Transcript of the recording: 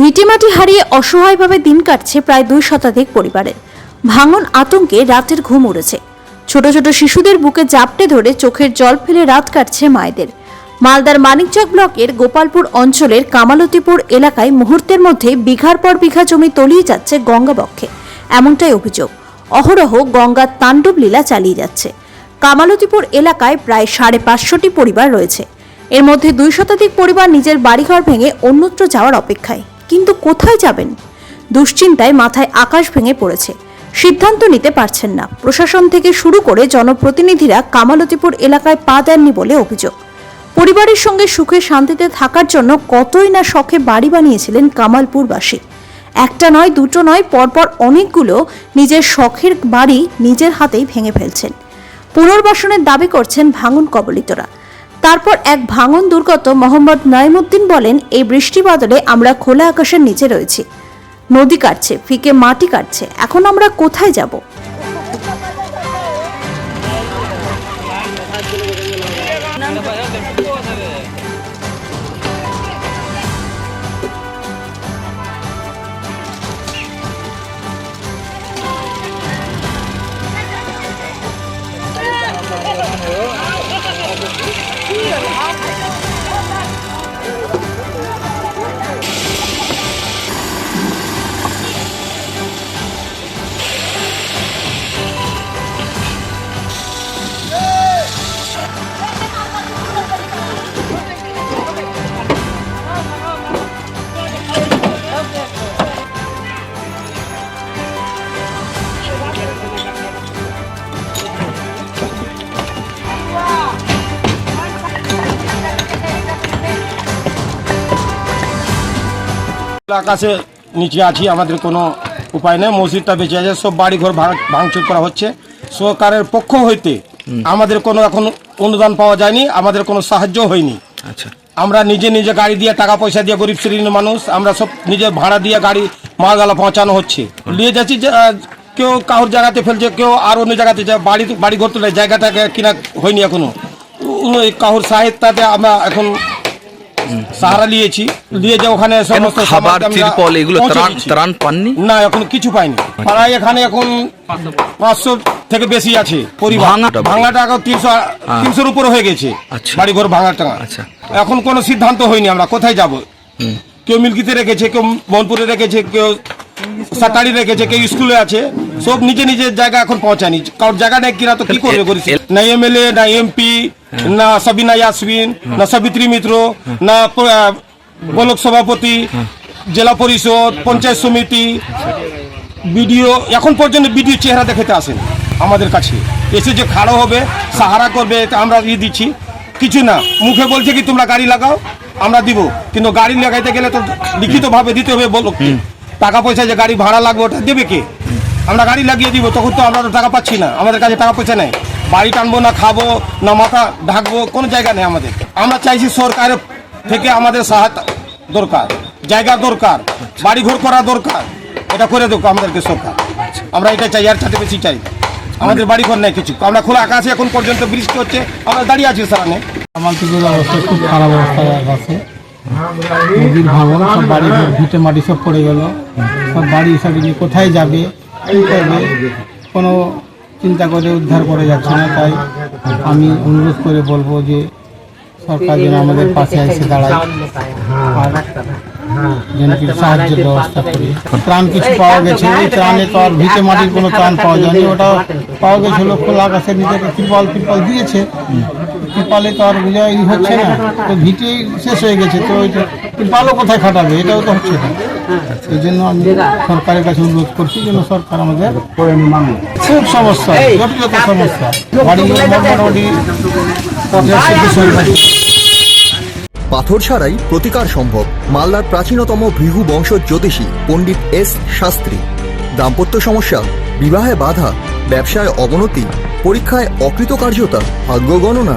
ভিটেমাটি হারিয়ে অসহায়ভাবে দিন কাটছে প্রায় দুই শতাধিক পরিবারের ভাঙন আতঙ্কে রাতের ঘুম উড়েছে। ছোট ছোট শিশুদের বুকে জাপটে ধরে চোখের জল ফেলে রাত কাটছে মায়েদের। মালদার মানিকচক ব্লকের গোপালপুর অঞ্চলের কামালতিপুর এলাকায় মুহূর্তের মধ্যে বিঘার পর বিঘা জমি তলিয়ে যাচ্ছে গঙ্গাবক্ষে এমনটাই অভিযোগ। অহরহ গঙ্গার তাণ্ডব লীলা চালিয়ে যাচ্ছে। কামালতিপুর এলাকায় প্রায় সাড়ে পাঁচশোটি পরিবার রয়েছে। এর মধ্যে দুই শতাধিক পরিবার নিজের বাড়িঘর ভেঙে অন্যত্র যাওয়ার অপেক্ষায়। কিন্তু কোথায় যাবেন? দুশ্চিন্তায় মাথায় আকাশ ভেঙে পড়েছে। সিদ্ধান্ত নিতে পারছেন না। প্রশাসন থেকে শুরু করে জনপ্রতিনিধিরা কামালতিপুর এলাকায় পা দেননি বলে অভিযোগ। পরিবারের সঙ্গে সুখে শান্তিতে থাকার জন্য কতই না শখে বাড়ি বানিয়েছিলেন কামালপুরবাসী। একটা নয়, দুটো নয়, পরপর অনেকগুলো নিজের শখের বাড়ি নিজের হাতেই ভেঙে ফেলছেন। পুনর্বাসনের দাবি করছেন ভাঙন কবলিতরা। তারপর এক ভাঙন দুর্গত মোহাম্মদ নয়মুদ্দিন বলেন, এই বৃষ্টি বাদলে আমরা খোলা আকাশের নিচে রয়েছি। নদী কাটছে, ফিকে মাটি কাটছে, এখন আমরা কোথায় যাব? আকাশে নিচে আছি আমাদের কোনো উপায় নেই। মসজিদটা বেঁচে আছে সব বাড়ি ঘর ভাঙচুর করা হচ্ছে। সরকারের পক্ষ হইতে আমাদের কোনো এখন অনুদান পাওয়া যায়নি আমাদের কোনো সাহায্য হয়নি। আচ্ছা। আমরা নিজে নিজে গাড়ি দিয়ে টাকা পয়সা দিয়ে গরিব শ্রেণির মানুষ আমরা সব নিজে ভাড়া দিয়ে গাড়ি মালগালা পৌঁছানো হচ্ছে। নিয়ে যাচ্ছি যে কেউ কারোর জায়গাতে ফেলছে কেউ আর অন্য জায়গাতে বাড়ি বাড়ি ঘর তোলে জায়গাটাকে কিনা হয়নি এখনও। কাহুর সাহিত্যতে আমরা এখন সাহারা নিয়েছি নিয়ে যে ওখানে সমস্ত খাবার তিরপল এগুলো ত্রাণ ত্রাণ পাননি? না এখন কিছু পাইনি। পাড়ায় এখানে এখন পাঁচশো থেকে বেশি আছে পরিবার। ভাঙাটা বাড়ি। তিনশো তিনশোর উপরে হয়ে গেছে আচ্ছা। বাড়ি ঘর ভাঙাটা আচ্ছা। এখন কোনো সিদ্ধান্ত হয়নি আমরা কোথায় যাব? কেউ মিল্কিতে রেখেছে কেউ মোহনপুরে রেখেছে কেউ সাতাড়ি রেখেছে কেউ স্কুলে আছে। সব নিজে নিজের জায়গা এখন পৌঁছায়নি। কারোর জায়গা নেই কিনা তো কি করবে করেছে না এমএলএ না এমপি না সাবিনা ইয়াসমিন না সাবিত্রী মিত্র না ব্লক সভাপতি জেলা পরিষদ পঞ্চায়েত সমিতি ভিডিও এখন পর্যন্ত ভিডিও চেহারা দেখাতে আসেন আমাদের কাছে। এসে যে খাড়ো হবে সাহারা করবে আমরা ইয়ে দিচ্ছি। কিছু না মুখে বলছে কি তোমরা গাড়ি লাগাও আমরা দিব। কিন্তু গাড়ি লাগাইতে গেলে তো লিখিতভাবে দিতে হবে বলো টাকা পয়সা যে গাড়ি ভাড়া লাগবে ওটা দেবে কে? আমরা গাড়ি লাগিয়ে দিব তখন তো আমরা তো টাকা পাচ্ছি না। আমাদের কাছে টাকা পয়সা নেই। বাড়ি টানবো না, খাব না, মাথা ঢাকবো, কোনো জায়গা নেই আমাদের। আমরা চাইছি সরকারের থেকে আমাদের সহায়তা দরকার, জায়গা দরকার বাড়ি ঘর করা দরকার। এটা করে দেবো আমাদেরকে সরকার। আমরা এটা চাই আর চাইতে বেশি চাই আমাদের বাড়ি ঘর নেই কিছু। আমরা খোলা আকাশে এখন পর্যন্ত বৃষ্টি হচ্ছে, আমরা দাঁড়িয়ে আছি আমার দিকের অবস্থা খুব খারাপ অবস্থায় আছে। নদীর ভাঙন, সব বাড়ি ভিটে মাটি সব পড়ে গেল। সব বাড়ি সব কোথায় যাবে করবে? কোনো চিন্তা করে উদ্ধার করে যাচ্ছে না, তাই আমি অনুরোধ করে বলব যে সরকার যেন আমাদের পাশে এসে দাঁড়ায় আর সাহায্যের ব্যবস্থা করি। ত্রাণ কিছু পাওয়া গেছে ওই ত্রাণে তো আর ভিটে মাটির কোনো ত্রাণ পাওয়া যায়নি ওটা পাওয়া গেছিল খোলা আকাশের নিজেকে ত্রিপল ত্রিপল দিয়েছে। ত্রিপালে তো আর বুঝা ই হচ্ছে না। তো ভিটে শেষ হয়ে গেছে, তো ত্রিপালও কোথায় খাটাবে? এটাও তো হচ্ছে না। এই জন্য আমি সরকারের কাছে অনুরোধ করছি যেন সরকার আমাদের খুব সমস্যা জটিলতা সমস্যা। বাড়িগুলো। পাথর ছাড়াই প্রতিকার সম্ভব। মালদার প্রাচীনতম ভৃহু বংশ জ্যোতিষী পণ্ডিত এস শাস্ত্রী। দাম্পত্য সমস্যা, বিবাহে বাধা, ব্যবসায় অবনতি, পরীক্ষায় অকৃতকার্যতা, ভাগ্য গণনা